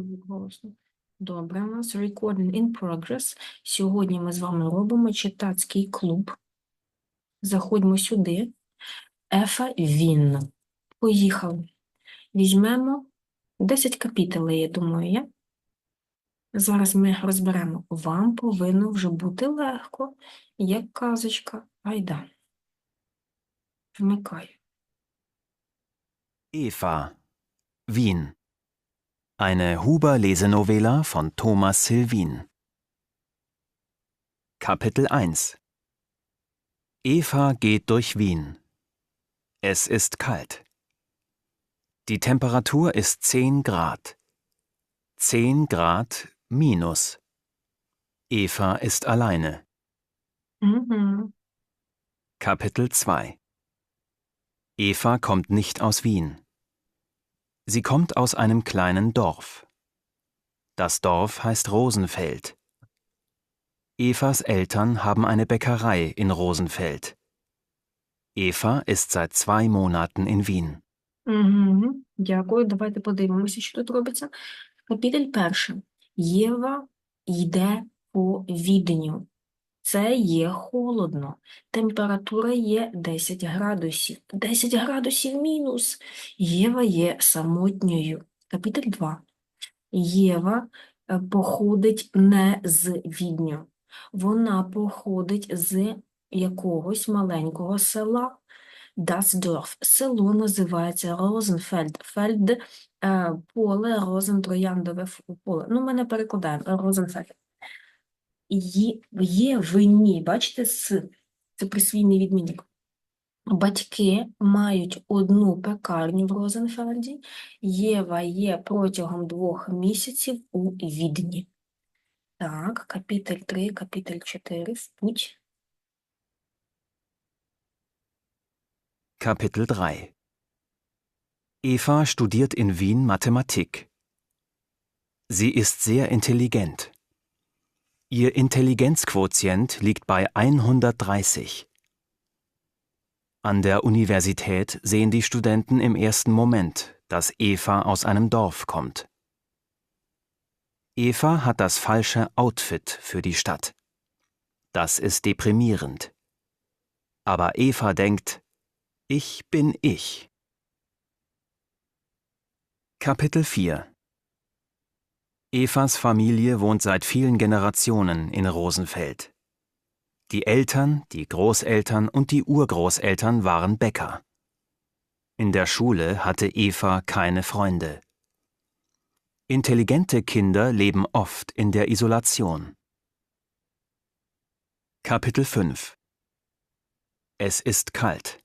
Голосно. Добре, у нас recording in progress. Сьогодні ми з вами робимо читацький клуб. Заходьмо сюди. Ефа Він. Поїхали. Візьмемо 10 капітелей, я думаю, є. Зараз ми розберемо. Вам повинно вже бути легко, як казочка. Айда. Вмикаю. Eva, Wien. Eine Huber-Lesenovela von Thomas Silvin. Kapitel 1 Eva geht durch Wien. Es ist kalt. Die Temperatur ist 10 Grad. 10 Grad minus. Eva ist alleine. Mhm. Kapitel 2 Eva kommt nicht aus Wien. Sie kommt aus einem kleinen Dorf. Das Dorf heißt Rosenfeld. Evas Eltern haben eine Bäckerei in Rosenfeld. Eva ist seit zwei Monaten in Wien. Угу. Дякую. Давайте подивимося, що тут робиться. Капітель перший. Єва йде по віденню. Це є холодно. Температура є 10 градусів. 10 градусів мінус. Єва є самотньою. Капітель 2. Єва е, походить не з Відню. Вона походить з якогось маленького села. Dorf. Село називається Розенфельд. Фельд е, поле, розен трояндове ф- поле. Ну, ми не перекладаємо. Розенфельд. Є, є винні, бачите, с, це присвійний відмінок. Батьки мають одну пекарню в Розенфельді. Єва є протягом двох місяців у Відні. Так, капітель 3, капітель 4, в путь. Kapitel 3 Eva studiert in Wien Mathematik. Sie ist sehr intelligent. Ihr Intelligenzquotient liegt bei 130. An der Universität sehen die Studenten im ersten Moment, dass Eva aus einem Dorf kommt. Eva hat das falsche Outfit für die Stadt. Das ist deprimierend. Aber Eva denkt, ich bin ich. Kapitel 4 Evas Familie wohnt seit vielen Generationen in Rosenfeld. Die Eltern, die Großeltern und die Urgroßeltern waren Bäcker. In der Schule hatte Eva keine Freunde. Intelligente Kinder leben oft in der Isolation. Kapitel 5 Es ist kalt.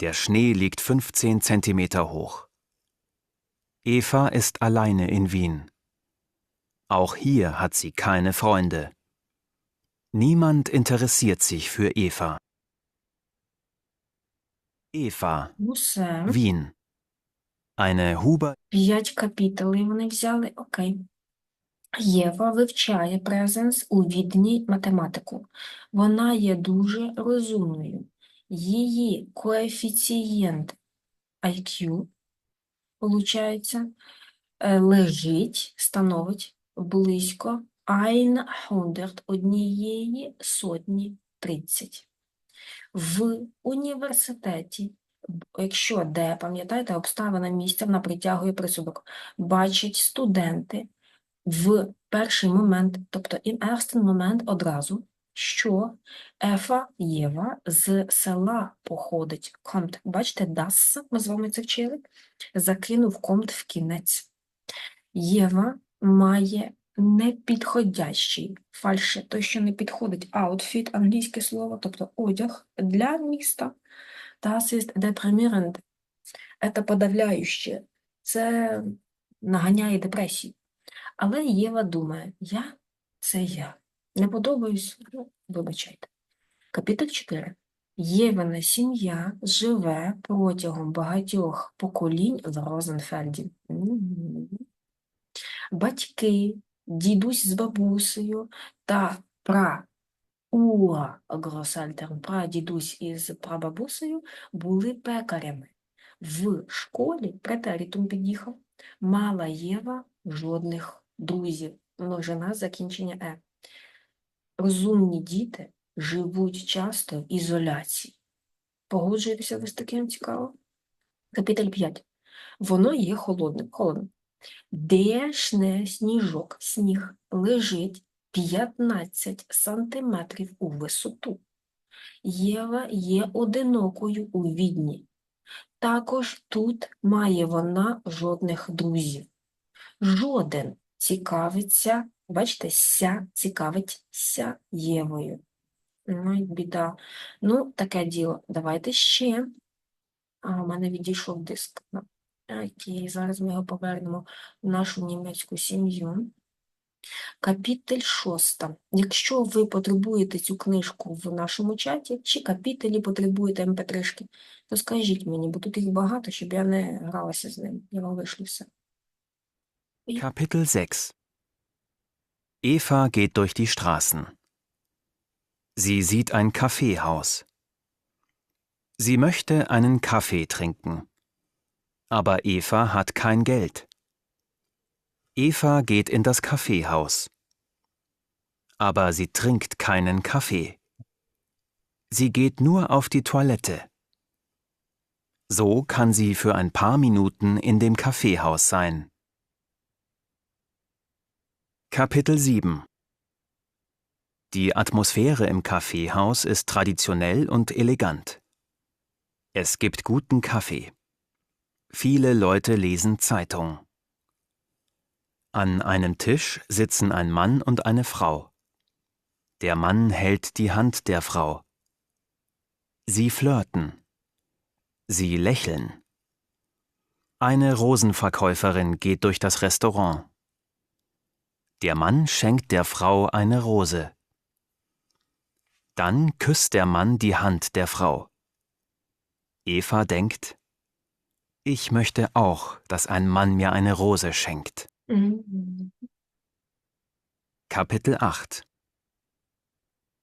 Der Schnee liegt 15 Zentimeter hoch. Eva ist alleine in Wien. Auch hier hat sie keine Freunde. Niemand interessiert sich für Eva. Eva, Усе. Wien. Eine Huber П'ять капітелей вони взяли. Окей. Єва вивчає презенс у відні математику. Вона є дуже розумною. Її коефіцієнт IQ, получається, е, лежить, становить близько 100, однієї сотні 30. В університеті, якщо де, пам'ятаєте, обставина місця, вона притягує присудок, бачать студенти в перший момент, тобто in ersten момент одразу, що Ефа Єва з села походить. Комт, бачите, das, ми з вами це вчили, закинув комт в кінець. Єва має непідходящий фальше, той, що не підходить, outfit, англійське слово, тобто одяг для міста. Das ist deprimierend. Це подавляюще. Це наганяє депресію. Але Єва думає, я – це я. Не подобаюсь, ну, вибачайте. Капітель 4. Євина сім'я живе протягом багатьох поколінь в Розенфельді. Батьки, дідусь з бабусею та пра Уа Гросельтерн, прадідусь із прабабусею, були пекарями. В школі претерітум під'їхав. Мала Єва жодних друзів. Множина закінчення е. Розумні діти живуть часто в ізоляції. Погоджуєтеся ви з таким цікаво? Капіталь 5. Воно є холодним. Холодним. Де шне сніжок, сніг лежить 15 сантиметрів у висоту. Єва є одинокою у відні. Також тут має вона жодних друзів. Жоден цікавиться, бачите, ся цікавиться Євою. Ну, біда. Ну, таке діло. Давайте ще. А, у мене відійшов диск. Окей, зараз ми його повернемо в нашу німецьку сім'ю. Капітель шоста. Якщо ви потребуєте цю книжку в нашому чаті, чи капітелі потребуєте МП3, то скажіть мені, бо тут їх багато, щоб я не гралася з ним. Я вам вишлю все. Kapitel 6 Eva geht durch die Straßen. Sie sieht ein Kaffeehaus. Sie möchte einen Kaffee trinken. Aber Eva hat kein Geld. Eva geht in das Kaffeehaus. Aber sie trinkt keinen Kaffee. Sie geht nur auf die Toilette. So kann sie für ein paar Minuten in dem Kaffeehaus sein. Kapitel 7 Die Atmosphäre im Kaffeehaus ist traditionell und elegant. Es gibt guten Kaffee. Viele Leute lesen Zeitung. An einem Tisch sitzen ein Mann und eine Frau. Der Mann hält die Hand der Frau. Sie flirten. Sie lächeln. Eine Rosenverkäuferin geht durch das Restaurant. Der Mann schenkt der Frau eine Rose. Dann küsst der Mann die Hand der Frau. Eva denkt, ich möchte auch, dass ein Mann mir eine Rose schenkt. Mhm. Kapitel 8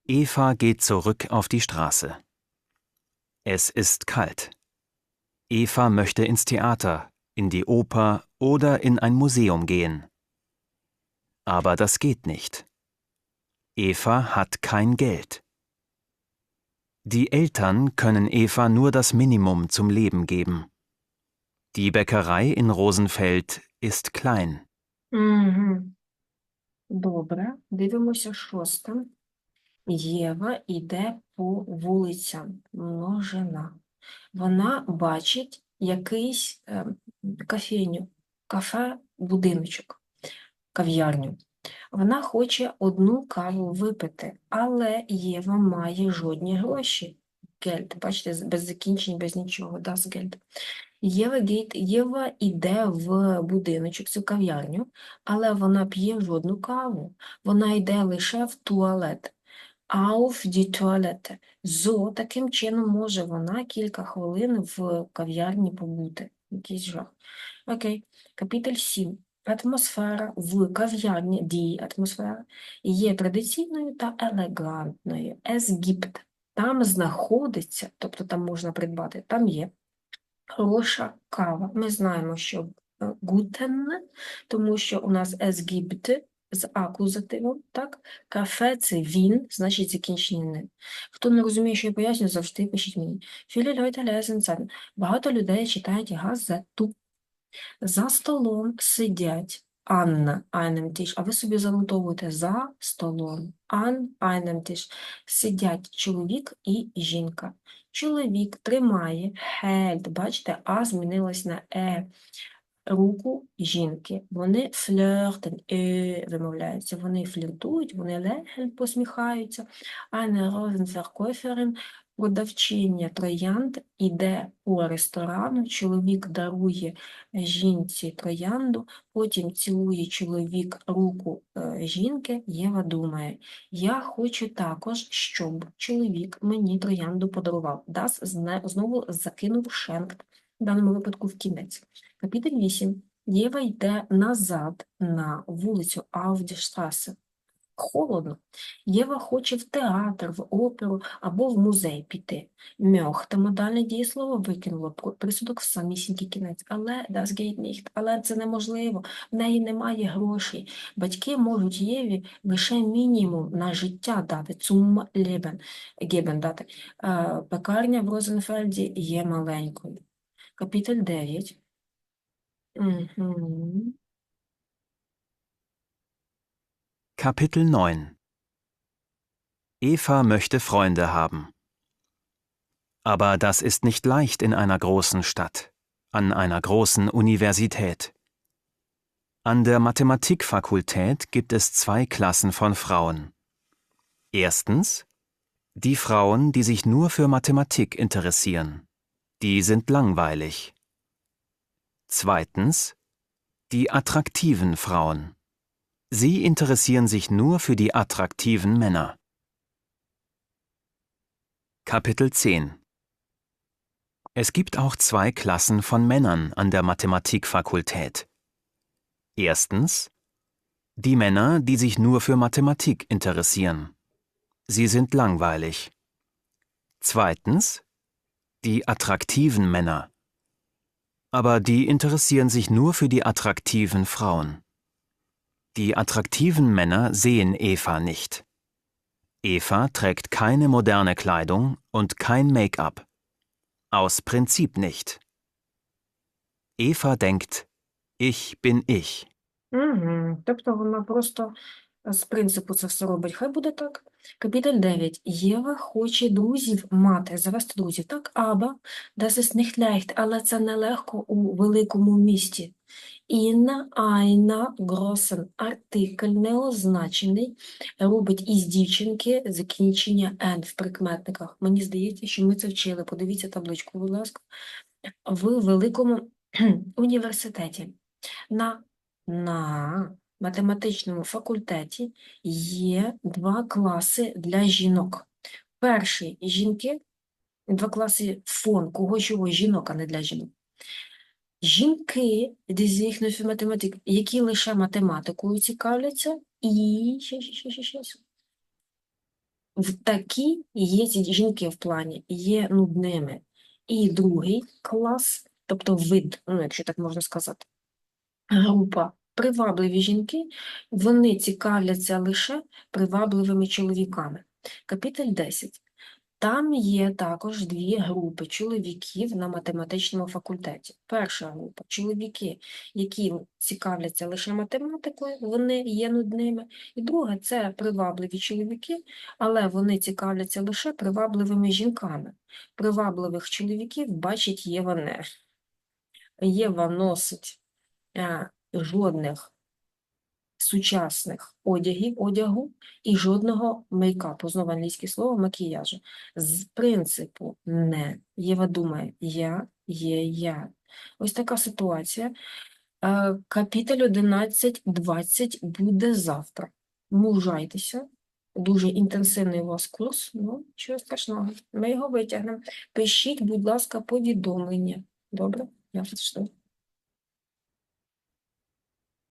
Eva geht zurück auf die Straße. Es ist kalt. Eva möchte ins Theater, in die Oper oder in ein Museum gehen. Aber das geht nicht. Eva hat kein Geld. Die Eltern können Eva nur das Minimum zum Leben geben. Die Bäckerei in Rosenfeld ist klein. Мгм. Добре, дивимося шосте. Єва йде по вулицям. Множина. Вона бачить якийсь е, кофейню, кафе, будиночок, кав'ярню. Вона хоче одну каву випити, але Єва має жодні гроші. Гельд, бачите, без закінчень, без нічого, das Geld. Єва, гейт, Єва йде в будиночок, цю кав'ярню, але вона п'є жодну каву. Вона йде лише в туалет. Auf die Toilette. Зо, таким чином може вона кілька хвилин в кав'ярні побути. Якийсь жах. Окей. Капітель 7. Атмосфера в кав'ярні, die атмосфера, є традиційною та елегантною. Gibt. Там знаходиться, тобто там можна придбати, там є хороша кава. Ми знаємо, що guten, тому що у нас es з акузативом, так? Кафе – це він, значить закінчення. Хто не розуміє, що я пояснюю, завжди пишіть мені. Viele Leute lesen. Багато людей читають газету. За столом сидять an einem Tisch, а ви собі занотовуєте за столом. An einem Tisch сидять чоловік і жінка. Чоловік тримає held, бачите, а змінилось на е. Руку жінки. Вони фліртен, е, вимовляються. Вони фліртують, вони легень посміхаються. а не Eine Rosenverkäuferin, продавчиня троянд, іде по ресторану, чоловік дарує жінці троянду, потім цілує чоловік руку е, жінки, Єва думає, я хочу також, щоб чоловік мені троянду подарував. Зне- знову закинув шенк, в даному випадку в кінець. Капітель 8. Єва йде назад на вулицю Straße. Холодно. Єва хоче в театр, в оперу або в музей піти. Мьохта модальне дієслово викинуло присудок в самісінький кінець. Але das. Але це неможливо. В неї немає грошей. Батьки можуть Єві лише мінімум на життя дати, zum Leben, geben дати. Е, Пекарня в Розенфельді є маленькою. Капітель 9. Угу. Kapitel 9 Eva möchte Freunde haben. Aber das ist nicht leicht in einer großen Stadt, an einer großen Universität. An der Mathematikfakultät gibt es zwei Klassen von Frauen. Erstens die Frauen, die sich nur für Mathematik interessieren. Die sind langweilig. Zweitens die attraktiven Frauen. Sie interessieren sich nur für die attraktiven Männer. Kapitel 10 Es gibt auch zwei Klassen von Männern an der Mathematikfakultät. Erstens die Männer, die sich nur für Mathematik interessieren. Sie sind langweilig. Zweitens die attraktiven Männer. Aber die interessieren sich nur für die attraktiven Frauen. Die attraktiven Männer sehen Eva nicht. Eva trägt keine moderne Kleidung und kein Make-up. Aus Prinzip nicht. Eva denkt, ich bin ich. Угу. Тобто вона просто е, з принципу це все робить. Хай буде так. Капітель 9. Єва хоче друзів мати, завести друзів. Так, аба, das ist nicht leicht, але це нелегко у великому місті. In einer großen артикль неозначений робить із дівчинки закінчення «n» в прикметниках. Мені здається, що ми це вчили. Подивіться табличку, будь ласка. В великому університеті. На на математичному факультеті є два класи для жінок. Перший – жінки, два класи фон, кого чого, жінок, а не для жінок. Жінки, дизігнофі математик, які лише математикою цікавляться, і ще, ще, ще, ще, ще. В такі є ці жінки в плані, є нудними. І другий клас, тобто вид, ну, якщо так можна сказати, група привабливі жінки, вони цікавляться лише привабливими чоловіками. Капітель 10. Там є також дві групи чоловіків на математичному факультеті. Перша група чоловіки, які цікавляться лише математикою, вони є нудними. І друга це привабливі чоловіки, але вони цікавляться лише привабливими жінками. Привабливих чоловіків бачить Єва не. Єва носить е, жодних сучасних одягів, одягу і жодного мейкапу, знову англійське слово, макіяжу. З принципу не. Єва думає, я є я. Ось така ситуація. Е, Капітель 11.20 буде завтра. Мужайтеся. Дуже інтенсивний у вас курс, ну, чого страшного. Ми його витягнемо. Пишіть, будь ласка, повідомлення. Добре? Я жду.